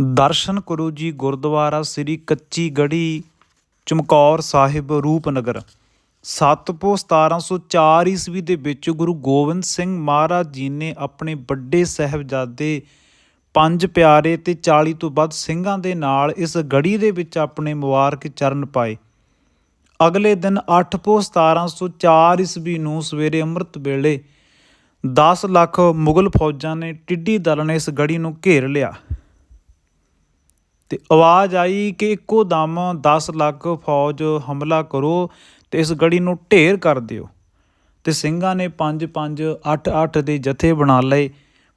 ਦਰਸ਼ਨ ਕਰੋ ਜੀ ਗੁਰਦੁਆਰਾ ਸ੍ਰੀ ਕੱਚੀ ਗੜੀ ਚਮਕੌਰ ਸਾਹਿਬ, ਰੂਪਨਗਰ। ਸਤਪੋ 1704 ਈਸਵੀ ਦੇ ਵਿੱਚ ਗੁਰੂ ਗੋਬਿੰਦ ਸਿੰਘ ਮਹਾਰਾਜ ਜੀ ਨੇ ਆਪਣੇ ਵੱਡੇ ਸਾਹਿਬਜ਼ਾਦੇ, ਪੰਜ ਪਿਆਰੇ ਤੇ 40 ਤੋਂ ਵੱਧ ਸਿੰਘਾਂ ਦੇ ਨਾਲ ਇਸ ਗੜੀ ਦੇ ਵਿੱਚ ਆਪਣੇ ਮੁਬਾਰਕ ਚਰਨ ਪਾਏ। ਅਗਲੇ ਦਿਨ 8 ਪੋ 1704 ਈਸਵੀ ਨੂੰ ਸਵੇਰੇ ਅੰਮ੍ਰਿਤ ਵੇਲੇ 10 ਲੱਖ ਮੁਗਲ ਫੌਜਾਂ ਨੇ ਟਿੱਡੀ ਦਲ ਨੇ ਇਸ ਗੜੀ ਨੂੰ ਘੇਰ ਲਿਆ। ਤੇ ਆਵਾਜ਼ ਆਈ ਕਿ ਇੱਕੋ ਦਮ 10 ਲੱਖ ਫੌਜ ਹਮਲਾ ਕਰੋ ਤੇ ਇਸ ਗੜੀ ਨੂੰ ਢੇਰ ਕਰ ਦਿਓ। ਤੇ ਸਿੰਘਾਂ ਨੇ 5 5 8 8 ਦੇ ਜਥੇ ਬਣਾ ਲਏ,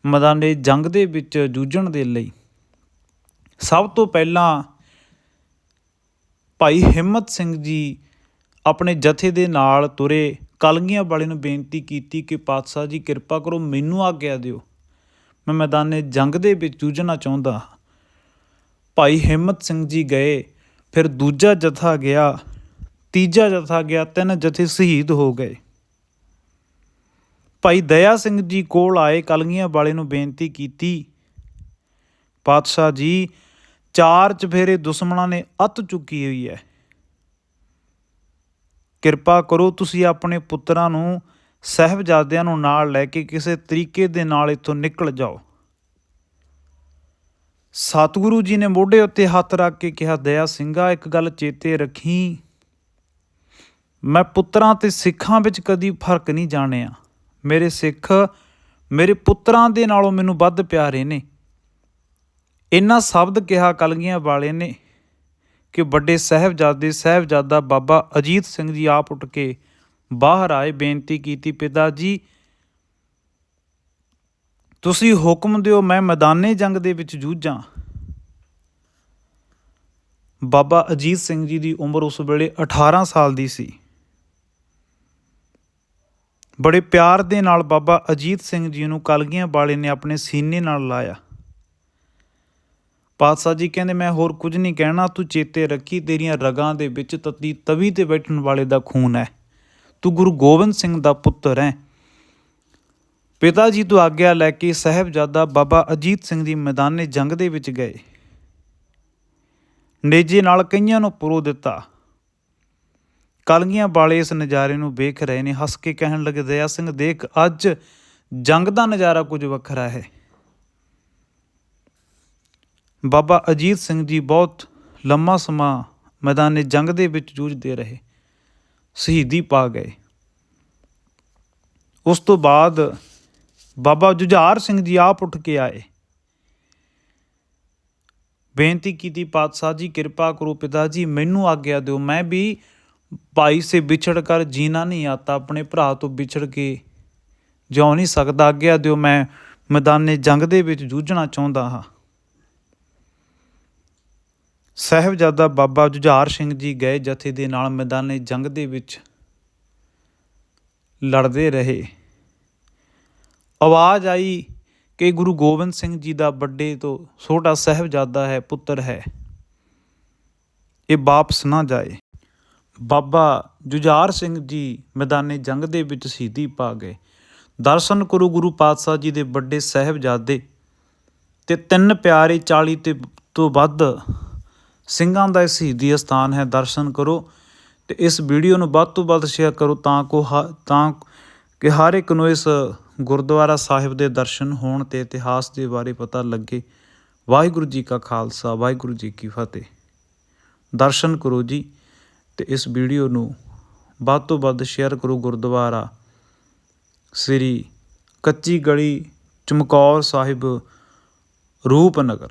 ਮੈਦਾਨੇ ਜੰਗ ਦੇ ਵਿੱਚ ਜੂਝਣ ਦੇ ਲਈ। ਸਭ ਤੋਂ ਪਹਿਲਾਂ ਭਾਈ ਹਿੰਮਤ ਸਿੰਘ ਜੀ ਆਪਣੇ ਜਥੇ ਦੇ ਨਾਲ ਤੁਰੇ, ਕਲਗੀਆਂ ਵਾਲੇ ਨੂੰ ਬੇਨਤੀ ਕੀਤੀ ਕਿ ਪਾਤਸ਼ਾਹ ਜੀ ਕਿਰਪਾ ਕਰੋ ਮੈਨੂੰ ਆਗਿਆ ਦਿਓ। ਮੈਂ ਮੈਦਾਨੇ ਜੰਗ ਦੇ ਵਿੱਚ ਜੂਝਣਾ ਚਾਹੁੰਦਾ ਹਾਂ ਭਾਈ ਹਿੰਮਤ ਸਿੰਘ ਜੀ ਗਏ, ਫਿਰ ਦੂਜਾ ਜਥਾ ਗਿਆ, ਤੀਜਾ ਜਥਾ ਗਿਆ, ਤਿੰਨ ਜਥੇ ਸ਼ਹੀਦ ਹੋ ਗਏ। ਭਾਈ ਦਇਆ ਸਿੰਘ ਜੀ ਕੋਲ ਆਏ ਕਲਗੀਆਂ ਵਾਲੇ ਨੂੰ ਬੇਨਤੀ ਕੀਤੀ, ਪਾਤਸ਼ਾਹ ਜੀ, ਚਾਰ ਚਫੇਰੇ ਦੁਸ਼ਮਣਾਂ ਨੇ ਅੱਤ ਚੁੱਕੀ ਹੋਈ ਹੈ। ਕਿਰਪਾ ਕਰੋ ਤੁਸੀਂ ਆਪਣੇ ਪੁੱਤਰਾਂ ਨੂੰ, ਸਹਿਬਜ਼ਾਦਿਆਂ ਨੂੰ ਨਾਲ ਲੈ ਕੇ ਕਿਸੇ ਤਰੀਕੇ ਦੇ ਨਾਲ ਇੱਥੋਂ ਨਿਕਲ ਜਾਓ। ਸਤਿਗੁਰੂ ਜੀ ਨੇ ਮੋਢੇ ਉੱਤੇ ਹੱਥ ਰੱਖ ਕੇ ਕਿਹਾ, ਦਇਆ ਸਿੰਘਾ, ਇੱਕ ਗੱਲ ਚੇਤੇ ਰੱਖੀ। ਮੈਂ ਪੁੱਤਰਾਂ ਤੇ ਸਿੱਖਾਂ ਵਿੱਚ ਕਦੀ ਫ਼ਰਕ ਨਹੀਂ ਜਾਣਿਆ। ਮੇਰੇ ਸਿੱਖ ਮੇਰੇ ਪੁੱਤਰਾਂ ਦੇ ਨਾਲੋਂ ਮੈਨੂੰ ਵੱਧ ਪਿਆਰੇ ਨੇ। ਇੰਨਾ ਸ਼ਬਦ ਕਿਹਾ ਕਲਗੀਆਂ ਵਾਲੇ ਨੇ ਕਿ ਵੱਡੇ ਸਾਹਿਬਜ਼ਾਦੇ, ਸਾਹਿਬਜ਼ਾਦਾ ਬਾਬਾ ਅਜੀਤ ਸਿੰਘ ਜੀ ਆਪ ਉੱਠ ਕੇ ਬਾਹਰ ਆਏ, ਬੇਨਤੀ ਕੀਤੀ, ਪਿਤਾ ਜੀ ਤੁਸੀਂ ਹੁਕਮ ਦਿਓ ਮੈਂ ਮੈਦਾਨੇ ਜੰਗ ਦੇ ਵਿੱਚ ਜੂਝਾਂ। ਬਾਬਾ ਅਜੀਤ ਸਿੰਘ ਜੀ ਦੀ ਉਮਰ ਉਸ ਵੇਲੇ 18 ਸਾਲ ਦੀ ਸੀ। ਬੜੇ ਪਿਆਰ ਦੇ ਨਾਲ ਬਾਬਾ ਅਜੀਤ ਸਿੰਘ ਜੀ ਨੂੰ ਕਲਗੀਆਂ ਵਾਲੇ ਨੇ ਆਪਣੇ ਸੀਨੇ ਨਾਲ ਲਾਇਆ। ਪਾਤਸ਼ਾਹ ਜੀ ਕਹਿੰਦੇ, ਮੈਂ ਹੋਰ ਕੁਝ ਨਹੀਂ ਕਹਿਣਾ, ਤੂੰ ਚੇਤੇ ਰੱਖੀ, ਤੇਰੀਆਂ ਰਗਾਂ ਦੇ ਵਿੱਚ ਤਤੀ ਤਵੀ ਤੇ ਬੈਠਣ ਵਾਲੇ ਦਾ ਖੂਨ ਹੈ। ਤੂੰ ਗੁਰੂ ਗੋਬਿੰਦ ਸਿੰਘ ਦਾ ਪੁੱਤਰ ਹੈ। ਪਿਤਾ ਜੀ ਤੋਂ ਆਗਿਆ ਲੈ ਕੇ ਸਾਹਿਬਜ਼ਾਦਾ ਬਾਬਾ ਅਜੀਤ ਸਿੰਘ ਦੀ ਮੈਦਾਨੇ ਜੰਗ ਦੇ ਵਿੱਚ ਗਏ। ਨੇਜੇ ਨਾਲ ਕਈਆਂ ਨੂੰ ਪਰੋ ਦਿੱਤਾ। ਕਲਗੀਆਂ ਵਾਲੇ ਇਸ ਨਜ਼ਾਰੇ ਨੂੰ ਵੇਖ ਰਹੇ ਨੇ, ਹੱਸ ਕੇ ਕਹਿਣ ਲੱਗੇ, ਦਇਆ ਸਿੰਘ, ਦੇਖ, ਅੱਜ ਜੰਗ ਦਾ ਨਜ਼ਾਰਾ ਕੁਝ ਵੱਖਰਾ ਹੈ। ਬਾਬਾ ਅਜੀਤ ਸਿੰਘ ਜੀ ਬਹੁਤ ਲੰਮਾ ਸਮਾਂ ਮੈਦਾਨੇ ਜੰਗ ਦੇ ਵਿੱਚ ਜੂਝਦੇ ਰਹੇ, ਸ਼ਹੀਦੀ ਪਾ ਗਏ। ਉਸ ਤੋਂ ਬਾਅਦ ਬਾਬਾ ਜੁਝਾਰ ਸਿੰਘ ਜੀ ਆਪ ਉੱਠ ਕੇ ਆਏ। ਬੇਨਤੀ ਕੀਤੀ, ਪਾਤਸ਼ਾਹ ਜੀ, ਕਿਰਪਾ ਕਰੋ ਪਿਤਾ ਜੀ, ਮੈਨੂੰ ਆਗਿਆ ਦਿਓ। ਮੈਂ ਵੀ ਭਾਈ ਸੇ ਵਿਛੜ ਕਰ ਜੀਣਾ ਨਹੀਂ ਆਤਾ, ਆਪਣੇ ਭਰਾ ਤੋਂ ਵਿਛੜ ਕੇ ਜਿਉ ਨਹੀਂ ਸਕਦਾ। ਆਗਿਆ ਦਿਓ, ਮੈਂ ਮੈਦਾਨੇ ਜੰਗ ਦੇ ਵਿੱਚ ਜੂਝਣਾ ਚਾਹੁੰਦਾ ਹਾਂ। ਸਾਹਿਬਜ਼ਾਦਾ ਬਾਬਾ ਜੁਝਾਰ ਸਿੰਘ ਜੀ ਗਏ ਜਥੇ ਦੇ ਨਾਲ ਮੈਦਾਨੇ ਜੰਗ ਦੇ ਵਿੱਚ ਲੜਦੇ ਰਹੇ। ਆਵਾਜ਼ ਆਈ ਕਿ ਗੁਰੂ ਗੋਬਿੰਦ ਸਿੰਘ ਜੀ ਦਾ ਵੱਡੇ ਤੋਂ ਛੋਟਾ ਸਾਹਿਬਜ਼ਾਦਾ ਹੈ, ਪੁੱਤਰ ਹੈ। ਇਹ ਵਾਪਸ ਨਾ ਜਾਏ। ਬਾਬਾ ਜੁਝਾਰ ਸਿੰਘ ਜੀ ਮੈਦਾਨੇ ਜੰਗ ਦੇ ਵਿੱਚ ਸ਼ਹੀਦੀ ਪਾ ਗਏ। ਦਰਸ਼ਨ ਕਰੋ ਗੁਰੂ ਪਾਤਸ਼ਾਹ ਜੀ ਦੇ ਵੱਡੇ ਸਾਹਿਬਜ਼ਾਦੇ ਤੇ ਤਿੰਨ ਪਿਆਰੇ 40 ਤੇ ਤੋਂ ਵੱਧ ਸਿੰਘਾਂ ਦਾ ਸ਼ਹੀਦੀ ਸਥਾਨ ਹੈ। ਦਰਸ਼ਨ ਕਰੋ ਤੇ ਇਸ ਵੀਡੀਓ ਨੂੰ ਵੱਧ ਤੋਂ ਵੱਧ ਸ਼ੇਅਰ ਕਰੋ ਤਾਂ ਕੋ ਹ- ਤਾਂ ਕਿ ਹਰ ਇੱਕ ਨੂੰ ਇਸ ਗੁਰਦੁਆਰਾ ਸਾਹਿਬ ਦੇ ਦਰਸ਼ਨ ਹੋਣ ਤੇ ਇਤਿਹਾਸ ਦੇ ਬਾਰੇ ਪਤਾ ਲੱਗੇ। ਵਾਹਿਗੁਰੂ ਜੀ ਕਾ ਖਾਲਸਾ, ਵਾਹਿਗੁਰੂ ਜੀ ਕੀ ਫਤਿਹ। ਦਰਸ਼ਨ ਕਰੋ ਜੀ ਤੇ ਇਸ ਵੀਡੀਓ ਨੂੰ ਵੱਧ ਤੋਂ ਵੱਧ ਸ਼ੇਅਰ ਕਰੋ ਗੁਰਦੁਆਰਾ ਸ੍ਰੀ ਕੱਚੀ ਗਲੀ ਚਮਕੌਰ ਸਾਹਿਬ ਰੂਪਨਗਰ।